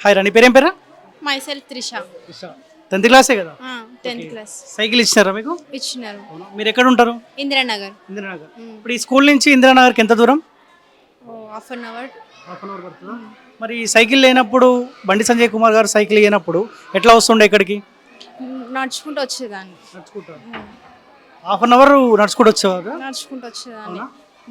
Hi Rani పేరేం పేరా? Myself Trisha tenth క్లాసే కదా? టెన్త్ క్లాస్ సైకిల్ ఇచ్చినారా మీకు? ఇచ్చినారు? మీరు ఎక్కడ ఉంటారు ఇందిరానగర్. ఇందిరానగర్ ఇప్పుడు ఈ స్కూల్ నుంచి ఇందిరానగర్కి ఎంత దూరం? Half an hour. Half an hour పడుతుందా? మరి ఈ సైకిల్ లేనప్పుడు బండి సంజయ్ కుమార్ గారు సైకిల్ లేనప్పుడు ఎట్లా వస్తుండే ఇక్కడికి నడుచుకుంటూ వచ్చేదాన్ని. నడుచుకుంటారు హాఫ్ అన్ అవర్ నడుచుకుంటూ వచ్చేవారు నడుచుకుంటూ వచ్చేదాన్ని.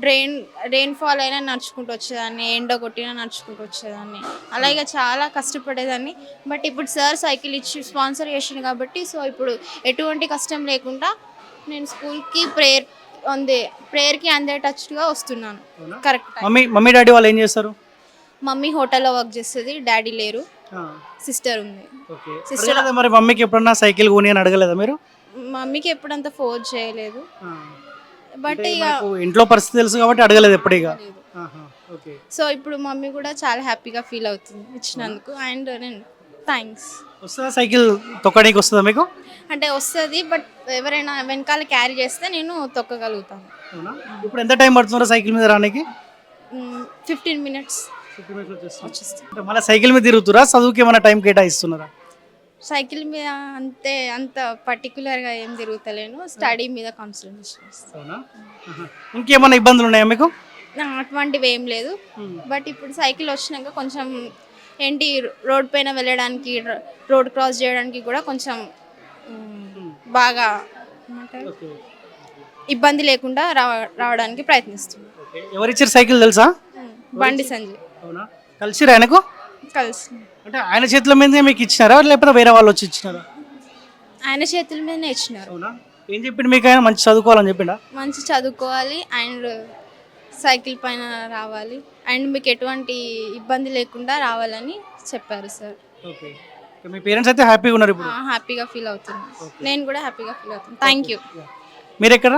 రెయిన్ రెయిన్ ఫాల్ అయినా నడుచుకుంటూ వచ్చేదాన్ని ఎండ కొట్టినా నడుచుకుంటూ వచ్చేదాన్ని. అలాగే చాలా కష్టపడేదాన్ని. బట్ ఇప్పుడు సార్ సైకిల్ ఇచ్చి స్పాన్సర్ చేసిండు కాబట్టి సో ఇప్పుడు ఎటువంటి కష్టం లేకుండా నేను స్కూల్కి ప్రేయర్ అందే ప్రేయర్కి అందేటట్టుగా వస్తున్నాను కరెక్ట్ మమ్మీ మమ్మీ డాడీ వాళ్ళు ఏం చేస్తారు? మమ్మీ హోటల్లో వర్క్ చేస్తుంది డాడీ లేరు. సిస్టర్ ఉంది. ఓకే. అడగలేదా మరి మమ్మీకి ఎప్పుడన్నా సైకిల్ కొని అని అడగలేదా మీరు? మమ్మీకి ఎప్పుడంత ఫోర్స్ చేయలేదు. బట్ ఇక ఇంట్లో పరిస్థితి తెలుసు కాబట్టి అడగలేదు ఎప్పుడు ఇక ఆహా, ఓకే. సో ఇప్పుడు మమ్మీ కూడా చాలా హ్యాపీగా ఫీల్ అవుతుంది ఇచ్చినందుకు అండ్ నేను థ్యాంక్స్. వస్తుందా సైకిల్ తొక్కడానికి వస్తుందా మీకు? అంటే వస్తుంది బట్ ఎవరైనా వెనకాల క్యారీ చేస్తే నేను తొక్కగలుగుతాను. ఇప్పుడు ఎంత టైం పడుతుందో సైకిల్ మీద రానికి? Fifteen minutes. మళ్ళీ సైకిల్ మీద తిరుగుతురా? చదువుకి ఏమైనా టైం కేటాయిస్తున్నారా? సైకిల్ మీద అంతే అంత పర్టికులర్గా ఏం తిరుగుతలేను. స్టడీ మీద కాన్సన్ట్రేషన్ అవునా. ఇంకేమైనా ఇబ్బందులు ఉన్నాయా మీకు? అటువంటివి ఏం లేదు. బట్ ఇప్పుడు సైకిల్ వచ్చినాక కొంచెం ఏంటి రోడ్ పైన వెళ్ళడానికి రోడ్ క్రాస్ చేయడానికి కూడా కొంచెం బాగా ఇబ్బంది లేకుండా రావ రావడానికి ప్రయత్నిస్తున్నాం. ఓకే. ఎవరిచ్చారు సైకిల్ తెలుసా? బండి సంజయ్. అవునా? ఆయనకు? కలిసి అంటే ఆయన చేతుల మీదే మీకు ఇచ్చినారా? లేకపోతే వేరే వాళ్ళు వచ్చి ఇచ్చినారా? ఆయన చేతుల మీదనే ఇచ్చినారు. అవునా? ఏం చెప్పిండు మీకు ఆయన? మంచి చదువుకోవాలని చెప్పిండా? మంచి చదువుకోవాలి అండ్ సైకిల్ పైన రావాలి అండ్ మీకు ఎటువంటి ఇబ్బంది లేకుండా రావాలని చెప్పారు సార్. ఓకే. మీ పేరెంట్స్ అయితే హ్యాపీగా ఉన్నారు ఇప్పుడు? హ్యాపీగా ఫీల్ అవుతున్నాను నేను కూడా హ్యాపీగా ఫీల్ అవుతున్నాను. థ్యాంక్ యూ మీరు ఎక్కడ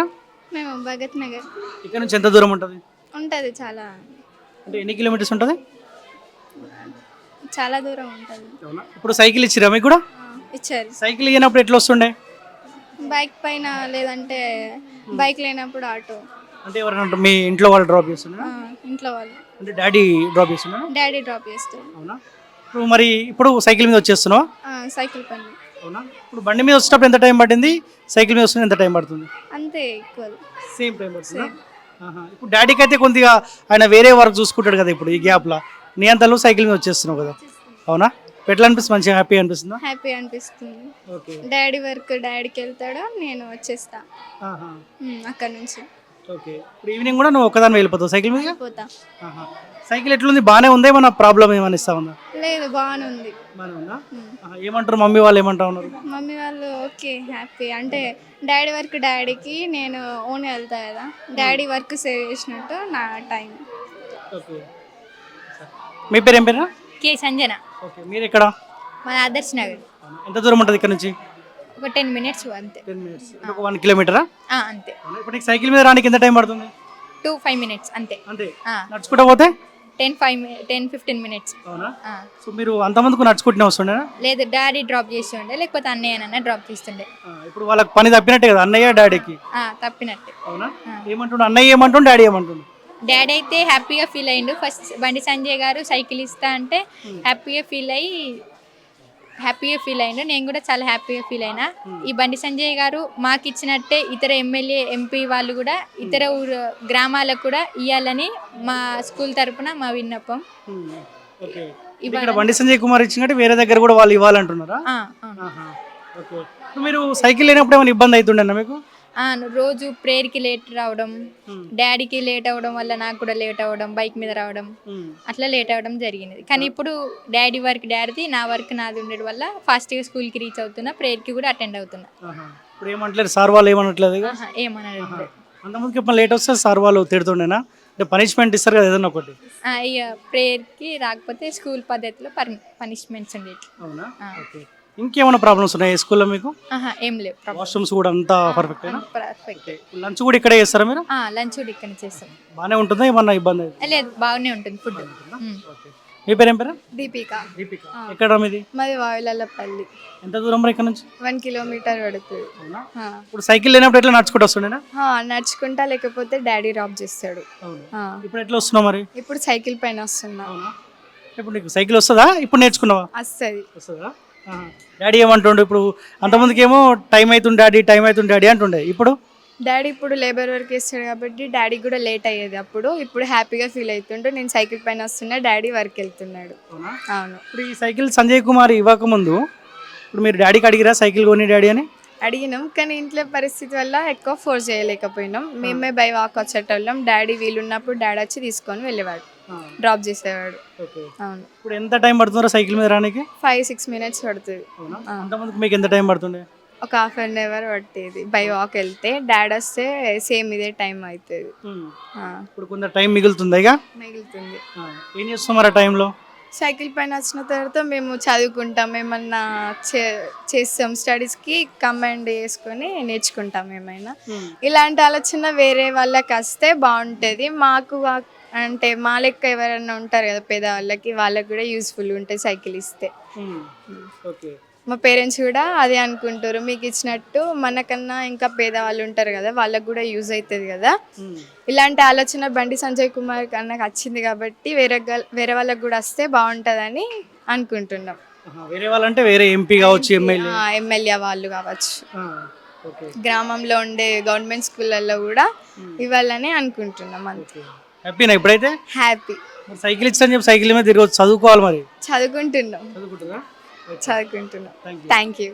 మేము భగత్ నగర్. ఇక్కడ నుంచి ఎంత దూరం ఉంటుంది? ఉంటుంది చాలా. అంటే ఎన్ని కిలోమీటర్స్ ఉంటుంది? చాలా దూరం ఉంటుంది. అవునా? ఇప్పుడు సైకిల్ ఇచ్చిరా మీకు కూడా? ఇచ్చారు. సైకిల్ ఇచ్చినప్పుడు ఎట్లా వస్తుండే? బైక్ పైన లేదంటే బైక్ లేనప్పుడు ఆటో. అంటే ఎవరైనా మీ ఇంట్లో వాళ్ళు డ్రాప్ చేస్తున్నా ఆ, ఇంట్లో వాళ్ళు. అంటే డాడీ డ్రాప్ చేస్తున్నా డాడీ డ్రాప్ చేస్తారు. అవునా? ఇప్పుడు మరి ఇప్పుడు సైకిల్ మీద వచ్చేస్తున్నావా? ఆ, సైకిల్ పైన. అవునా? ఇప్పుడు బండి మీద వచ్చేటప్పుడు ఎంత టైం పట్టింది? సైకిల్ మీద వస్తుంది ఎంత టైం పడుతుంది? అంతే ఈక్వల్ సేమ్ టైం పడుతుంది? ఇప్పుడు డాడీకి అయితే కొద్దిగా ఆయన వేరే వర్క్ చూసుకుంటాడు కదా ఇప్పుడు ఈ గ్యాప్లో. నీ అంతలో సైకిల్ మీద వచ్చేస్తున్నావు కదా. అవునా? ఎట్లా అనిపిస్తుంది మంచిగా హ్యాపీ అనిపిస్తుందా? హ్యాపీ అనిపిస్తుంది. ఓకే. డాడీ వర్క్ డాడీకి వెళ్తాడు నేను వచ్చేస్తా. ఉమ్, అక్కడ నుంచి. ఓకే. ఇప్పుడు ఈవినింగ్ కూడా నువ్వు ఒక్కదాని వెళ్ళిపోతావు సైకిల్ మీద? పోతా సైకిల్ ఎట్లుంది? బాగానే ఉందా? ఏమన్నా ప్రాబ్లం ఏమైనా ఇస్తా ఉందా? లేదు బాగానే ఉంది. బాగానే ఉందా. ఆహా, ఏమంటారు? మమ్మీ వాళ్ళు ఏమంటా ఉన్నారు? మమ్మీ వాళ్ళు ఓకే హ్యాపీ. అంటే డాడీ వర్క్ డాడీకి నేను ఓన్ వెళ్తా కదా. డాడీ వర్క్ సేవ్ చేసినట్టు నా టైం. ఓకే. మీ పేరు ఏం పేరు? కే సంజన. ఓకే మీరు ఎక్కడ? మన ఆదర్శ్ నగర్. ఎంత దూరం ఉంటుంది ఇక్కడ నుంచి? ఒక టెన్ మినిట్స్ అంతే. Ten minutes. ఒక వన్ కిలోమీటరా? ఆ, అంతే. ఇప్పుడు నీకు సైకిల్ మీద రానికి ఎంత టైం పడుతుంది? టూ ఫైవ్ మినిట్స్ అంతే. అంతే. నడుచుకుంటా పోతే? Ten five ten fifteen minutes. So మీరు అంతమందికి నడుచుకుంటూనే వస్తుండే లేదు? డాడీ డ్రాప్ చేస్తుండే లేకపోతే అన్నయ్యనన్నా డ్రాప్ చేస్తుండే ఇప్పుడు వాళ్ళకి పని తప్పినట్టే కదా అన్నయ్య డాడీకి. ఆ, తప్పినట్టే. అవునా? ఏమంటుండు? అన్నయ్య ఏమంటుండు? డాడీ ఏమంటుండు? డాడీ అయితే హ్యాపీగా ఫీల్ అయ్యిండు. ఫస్ట్ బండి సంజయ్ గారు సైకిల్ ఇస్తా అంటే హ్యాపీగా ఫీల్ అయ్యి హ్యాపీగా ఫీల్ అయ్యిండు. నేను కూడా చాలా హ్యాపీగా ఫీల్ అయినా. ఈ బండి సంజయ్ గారు మాకు ఇచ్చినట్టే ఇతర ఎమ్మెల్యే ఎంపీ వాళ్ళు కూడా ఇతర ఊరు గ్రామాలకు కూడా ఇవ్వాలని మా స్కూల్ తరపున మా విన్నపం. ఓకే. ఇక్కడ బండి సంజయ్ కుమార్ ఇచ్చినట్టు వేరే దగ్గర కూడా వాళ్ళు ఇవ్వాలంటున్నారా? మీరు సైకిల్ లేనప్పుడు ఏమైనా ఇబ్బంది అవుతుండేనా మీకు? రోజు ప్రేయర్కి లేట్ రావడం డాడీకి లేట్ అవ్వడం వల్ల నాకు కూడా లేట్ అవ్వడం బైక్ మీద రావడం అట్లా లేట్ అవ్వడం జరిగినది కానీ ఇప్పుడు డాడీ వర్క్ డాడీది నా వర్క్ నాది ఉండడం వల్ల ఫాస్ట్గా స్కూల్కి రీచ్ అవుతున్నా ప్రేయర్కి కూడా అటెండ్ అవుతున్నా. ఇప్పుడు ఏమంటలేదు సార్ వాళ్ళు ఏమనట్లేదు ఇక? ఆహా, ఏమనడం లేదు. అంతమందికి ఇప్పుడు లేట్ వస్తే సార్ వాళ్ళు తిడుతుండేనా? అంటే పనిష్మెంట్ ఇస్తారు కదా ఏదన్నా ఒకటి. ఇక ప్రేయర్కి రాకపోతే స్కూల్ పద్ధతిలో పనిష్మెంట్స్ ఉండేవి అవునా. ఓకే. ఇంకేమైనా ప్రాబ్లమ్స్ ఉన్నాయి స్కూల్లో మీకు? ఆహా ఏం లేవు. ప్రాబ్లం వాష్రూమ్స్ కూడా అంతా పర్ఫెక్ట్ పర్ఫెక్ట్ లంచ్ కూడా ఇక్కడే చేస్తారా మీరు? లంచ్ కూడా ఇక్కడ చేస్తాం. బాగానే ఉంటుందా? ఏమన్నా ఇబ్బంది అయితే? లేదు బాగానే ఉంటుంది ఫుడ్ మీ పేరు ఏం పేరు? దీపిక. దీపిక. ఎక్కడ మీది? మాది వాయులపల్లి ఎంత దూరం రా ఇక్కడ నుంచి? వన్ కిలోమీటర్ పడుతుంది. అవునా? ఆ. ఇప్పుడు సైకిల్ లేనప్పుడు ఎట్లా నడుచుకుంటూ వస్తుండేనా? ఆ, నడుచుకుంటా లేకపోతే డాడీ డ్రాప్ చేస్తాడు. అవును? ఆ. ఇప్పుడు ఎట్లా వస్తున్నావు మరి? ఇప్పుడు సైకిల్ పైన వస్తున్నా. ఇప్పుడు నీకు సైకిల్ వస్తుందా? ఇప్పుడు నేర్చుకున్నావా? వస్తుంది. వస్తుందా. డాడీ ఏమంటుండు? ఇప్పుడు అంతమందికి ఏమో టైం అవుతుంది డాడీ టైం అవుతుంది డాడీ అంటుండే. ఇప్పుడు? డాడీ ఇప్పుడు లేబర్ వర్క్ చేస్తాడు కాబట్టి డాడీ కూడా లేట్ అయ్యేది అప్పుడు. ఇప్పుడు హ్యాపీగా ఫీల్ అవుతుండు. నేను సైకిల్ పైన వస్తున్నా డాడీ వర్క్ వెళ్తున్నాడు. అవును? ఇప్పుడు ఈ సైకిల్ సంజయ్ కుమార్ ఇవ్వకముందు ఇప్పుడు మీరు డాడీకి అడిగిరా సైకిల్ కొని డాడీ అని? అడిగినాం కానీ ఇంట్లో పరిస్థితి వల్ల ఎక్కువ ఫోర్స్ చేయలేకపోయినాం. మేమే బై వాక్ వచ్చేటోళ్ళం. డాడీ వీలున్నప్పుడు డాడీ వచ్చి తీసుకొని వెళ్ళేవాడు. డ్రాప్ చేసేవాడు. అవును. ఇప్పుడు ఎంత టైం పడుతుందో సైకిల్ మీద రానికి? ఫైవ్ సిక్స్ మినిట్స్ పడుతుంది. అంతమందికి మీకు ఎంత టైం పడుతుండే? ఒక హాఫ్ అన్ అవర్ పట్టేది. బై వాక్ వెళ్తే డాడీ వస్తే సేమ్ ఇదే టైం అవుతుంది. ఇప్పుడు కొంత టైం మిగులుతుందా మిగులుతుంది. ఆ. ఏం చేస్తాం మరి ఆ టైంలో? సైకిల్ పైన వచ్చిన తర్వాత మేము చదువుకుంటాం. ఏమన్నా చేస్తాం స్టడీస్కి కంబైండ్ చేసుకొని నేర్చుకుంటాం ఏమైనా. ఇలాంటి ఆలోచన వేరే వాళ్ళకి వస్తే బాగుంటుంది. మాకు అంటే మా లెక్క ఎవరైనా ఉంటారు కదా పేదవాళ్ళకి వాళ్ళకి కూడా యూస్ఫుల్ ఉంటుంది సైకిల్ ఇస్తే. ఓకే మా పేరెంట్స్ కూడా అదే అనుకుంటారు. మీకు ఇచ్చినట్టు మనకన్నా ఇంకా పేదవాళ్ళు ఉంటారు కదా వాళ్ళకి కూడా యూజ్ అవుతుంది కదా. ఇలాంటి ఆలోచన బండి సంజయ్ కుమార్ కన్నా వచ్చింది కాబట్టి వేరే వేరే వాళ్ళకి కూడా వస్తే బాగుంటుందని అనుకుంటున్నాం. వేరే వాళ్ళంటే వేరే ఎంపీ కావచ్చు ఎమ్మెల్యే ఎమ్మెల్యే వాళ్ళు కావచ్చు. గ్రామంలో ఉండే గవర్నమెంట్ స్కూళ్ళల్లో కూడా ఇవ్వాలని అనుకుంటున్నాం అంతే. హ్యాపీనా ఇప్పుడైతే? హ్యాపీ మరి సైకిల్ ఇచ్చని చెప్పి సైకిల్ మీద తిరగచ్చు. చదువుకోవాలి మరి. చదువుకుంటున్నాం. చదువుకుంటున్నాం? You thank you